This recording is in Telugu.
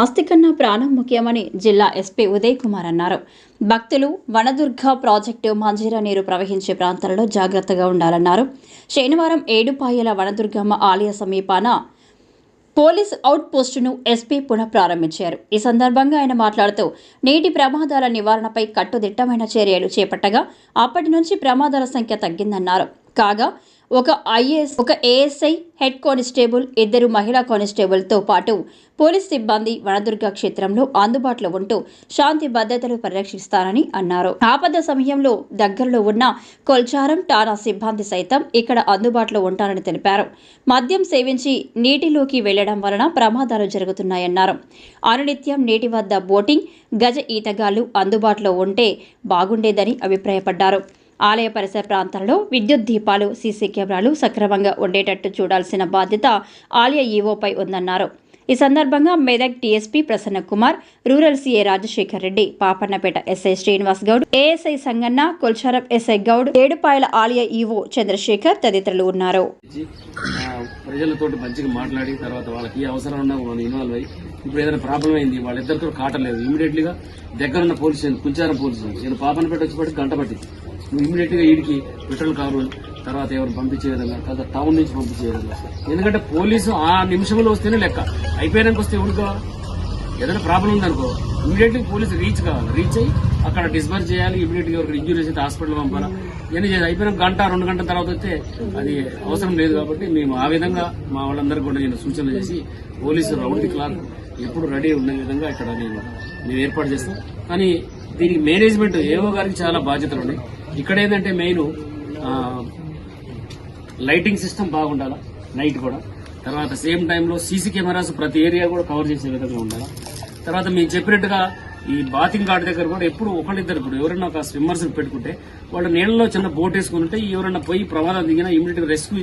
ఆస్తి కన్నా ప్రాణం ముఖ్యమని జిల్లా ఎస్పీ ఉదయ్ కుమార్ అన్నారు. భక్తులు వనదుర్గ ప్రాజెక్టు మంజీరా నీరు ప్రవహించే ప్రాంతాలలో జాగ్రత్తగా ఉండాలన్నారు. శనివారం ఏడుపాయల వనదుర్గమ్మ ఆలయ సమీపాన పోలీస్ అవుట్ పోస్టును ఎస్పీ పునః ప్రారంభించారు. ఈ సందర్భంగా ఆయన మాట్లాడుతూ నీటి ప్రమాదాల నివారణపై కట్టుదిట్టమైన చర్యలు చేపట్టగా అప్పటి నుంచి ప్రమాదాల సంఖ్య తగ్గిందన్నారు. కాగా ఒక ఐఏఎస్ ఒక ఏఎస్ఐ హెడ్ కానిస్టేబుల్ ఇద్దరు మహిళా కానిస్టేబుల్తో పాటు పోలీస్ సిబ్బంది వనదుర్గ క్షేత్రంలో అందుబాటులో ఉంటూ శాంతి భద్రతలు పరిరక్షిస్తారని అన్నారు. ఆపద సమయంలో దగ్గరలో ఉన్న కొల్చారం టానా సిబ్బంది సైతం ఇక్కడ అందుబాటులో ఉంటారని తెలిపారు. మద్యం సేవించి నీటిలోకి వెళ్ళడం వలన ప్రమాదాలు జరుగుతున్నాయన్నారు. అనునిత్యం నీటి వద్ద బోటింగ్ గజ ఈతగాళ్ళు అందుబాటులో ఉంటే బాగుండేదని అభిప్రాయపడ్డారు. ఆలయ పరిసర ప్రాంతాల్లో విద్యుత్ దీపాలు సీసీ కెమెరాలు సక్రమంగా ఉండేటట్టు చూడాల్సిన బాధ్యత ఆలయ ఈవోపై ఉందన్నారు. ఈ సందర్భంగా Medak DSP Prasanna Kumar rural CA Rajasekhar Reddy Papannapet SI Srinivas Goud ASI Sanganna Kolcharam SI Goud Edupayala ఆలయ ఈవో చంద్రశేఖర్ తదితరులు ఉన్నారు. ప్రజలతో మంచిగా మాట్లాడి తర్వాత వాళ్ళకి ఏ అవసరం ఉన్నా మనం ఇన్వాల్వ్ అయ్యి ఇప్పుడు ఏదైనా ప్రాబ్లం అయింది వాళ్ళిద్దరితో కాటలేదు ఇమీడియట్లీగా దగ్గరున్న police Kulcharam police police station. నేను పాపనపేట వచ్చేప్పటికి గంట పట్టింది. నువ్వు ఇమీడియట్గా వీడికి పెట్రోల్ కారు తర్వాత ఎవరు పంపించే విధంగా తర్వాత టౌన్ నుంచి పంపించే విధంగా ఎందుకంటే పోలీసు ఆ నిమిషంలో వస్తేనే లెక్క. అయిపోయాక వస్తే ఎవరు ఏదైనా ప్రాబ్లం ఉందనుకో. ఇమీడియట్ పోలీసు రీచ్ కావాలి. రీచ్ అయ్యి అక్కడ డిస్బర్స్ చేయాలి. ఇమీడియట్గా ఎవరికి ఇంజురీస్ అయితే హాస్పిటల్ పంపాలి? ఇవన్నీ చేయాలి. అయిపోయిన గంట రెండు గంటల తర్వాత వస్తే అది అవసరం లేదు కాబట్టి మేము ఆ విధంగా మా వాళ్ళందరికీ కూడా నేను సూచనలు చేసి పోలీసు రౌండ్ క్లాత్ క్లాక్ ఎప్పుడు రెడీ ఉండే విధంగా ఇక్కడ నేను మేము ఏర్పాటు చేస్తాం. కానీ దీనికి మేనేజ్మెంట్ ఏవో గారికి చాలా బాధ్యతలు ఉన్నాయి. ఇక్కడ ఏంటంటే మెయిన్ లైటింగ్ సిస్టమ్ బాగుండాలా? నైట్ కూడా. తర్వాత సేమ్ టైంలో సీసీ కెమెరాస్ ప్రతి ఏరియా కూడా కవర్ చేసే విధంగా ఉండాలి? తర్వాత మేము చెప్పినట్టుగా ఈ బాతింగ్ ఘాట్ దగ్గర కూడా ఎప్పుడు ఒకళ్ళిద్దరు ఇప్పుడు ఎవరైనా ఒక స్విమ్మర్స్ పెట్టుకుంటే వాళ్ళు నీళ్ళలో చిన్న బోట్ వేసుకుని ఉంటే ఎవరైనా పోయి ప్రమాదం దిగినా ఇమీడియట్ రెస్క్యూ